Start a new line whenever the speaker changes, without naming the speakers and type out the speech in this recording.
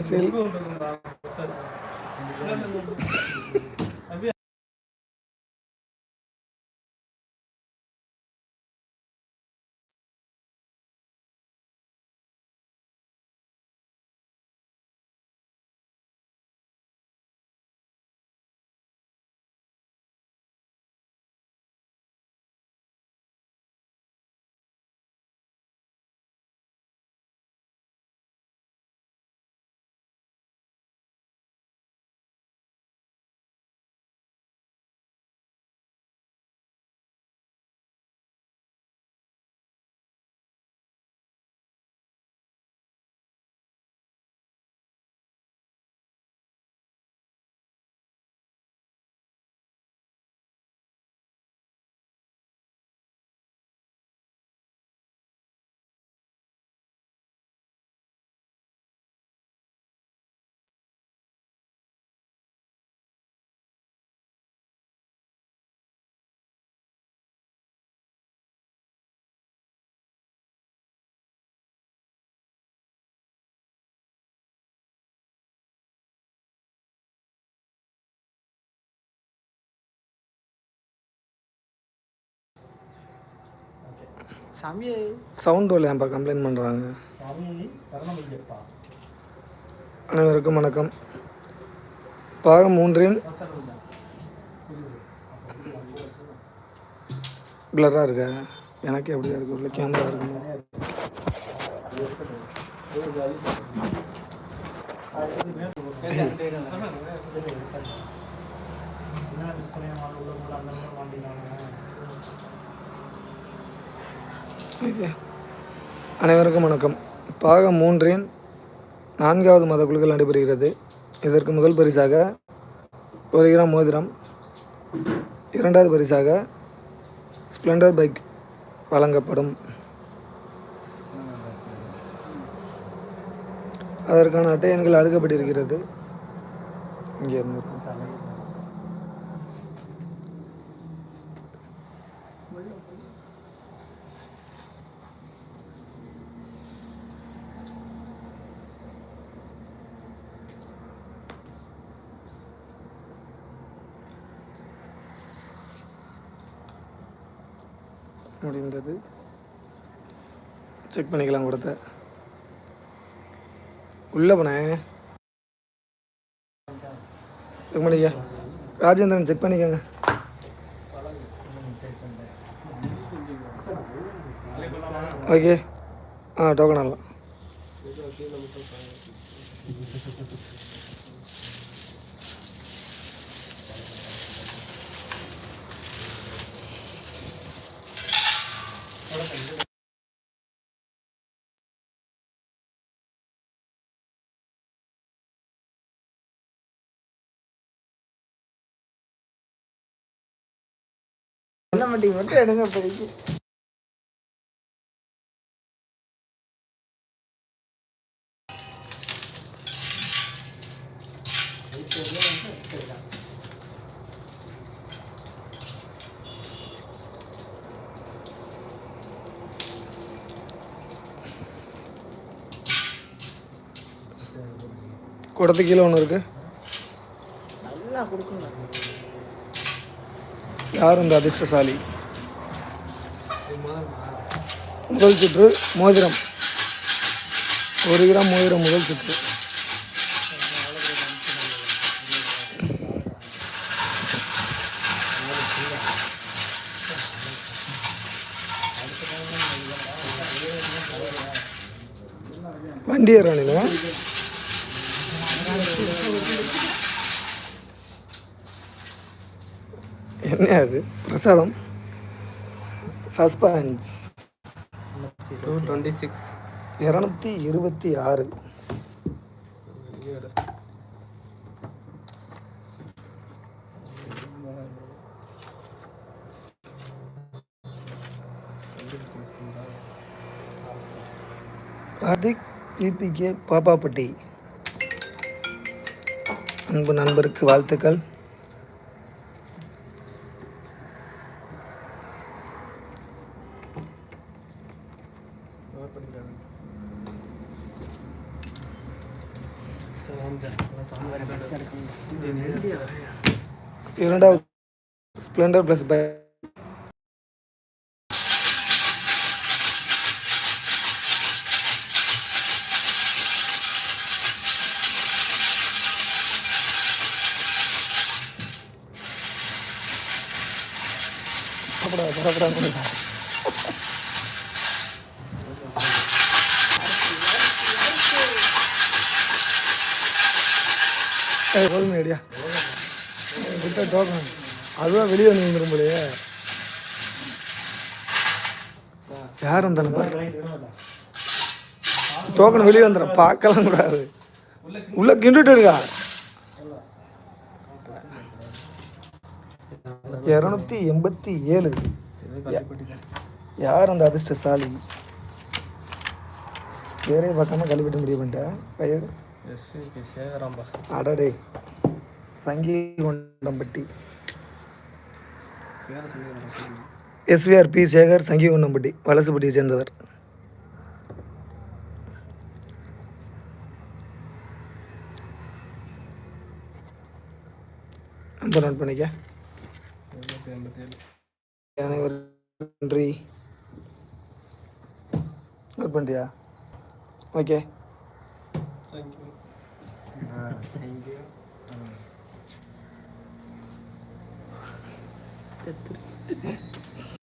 செல்
சாமியே
sound வரலையாப்பா complaint பண்ணுறாங்க அனைவருக்கும் வணக்கம். பாகம் மூன்றின் பிளராக இருக்கா? எனக்கே அப்படியா இருக்கு. உள்ள கேமரா இருக்குமா
என்ன மிஸ் பண்ணி உள்ள கூட அந்த வாண்டினாங்க
ஓகே அனைவருக்கும் வணக்கம். பாகம் மூன்றின் நான்காவது மத குழுக்கள் நடைபெறுகிறது. இதற்கு முதல் பரிசாக ஒரு கிராம் மோதிரம் இரண்டாவது பரிசாக ஸ்ப்ளெண்டர் பைக் வழங்கப்படும். அதற்கான அட்டை எண்கள் அடுக்கப்பட்டிருக்கிறது. இங்கே இருந்து முடிந்தது. செக் பண்ணிக்கலாம் கொடுத்த உள்ளே போனேன் செக் பண்ணிக்க. ராஜேந்திரன் செக் பண்ணிக்கோங்க. ஓகே ஆ டோக்கன் ஆடலாம்.
என்ன மட்டும் மட்டும் எடுங்க இப்போதைக்கு
குடத்து கீழே ஒன்று இருக்குது
நல்லா கொடுக்குங்க
யார் இந்த அதிர்ஷ்டசாலி? முதல் சுற்று மோதிரம். ஒரு கிராம் மோதிரம் முதல் சுற்று. வண்டி ஏறானுங்க என்ன அது? பிரசாதம். சஸ்பென்ஸ்.
டூ டுவெண்ட்டி சிக்ஸ்
இரநூத்தி இருபத்தி ஆறு. கார்த்திக் பிபிகே பாப்பாப்பட்டி அன்பு நண்பருக்கு வாழ்த்துக்கள். இரண்டாவது ஸ்ப்ளெண்டர் ப்ளஸ் பை பரப்படா பரப்படா போதுமே ஐடியா கிட்ட டோக்கன் அதுதான் வெளியே வந்து வந்துரும்போலையே யார் வந்தாலும் டோக்கன் வெளியே வந்துடும் பார்க்கலாம் கூடாது உள்ள கிண்டுட்டு இருக்கா? இரநூத்தி எண்பத்தி ஏழு. யார் அந்த அதிர்ஷ்டசாலி? பேரே பார்க்காம கழுவிட்டு முடிவு பண்ணிட்டேன் கையோடு.
எஸ்ஐபி சேகராம்பா
அடடே. சங்கீகொண்டம்பட்டி.
பேரை
எஸ்விஆர் பி சேகர் சங்கீகொண்டம்பட்டி வலசுப்பட்டியை சேர்ந்தவர். நம்பர் நோட் பண்ணிக்க.
நன்றி. நோட் பண்ணிட்டியா?
ஓகே. நன்றி நோட் பண்ணிட்டியா ஓகே
தேங்க்யூ தேங்க்யூ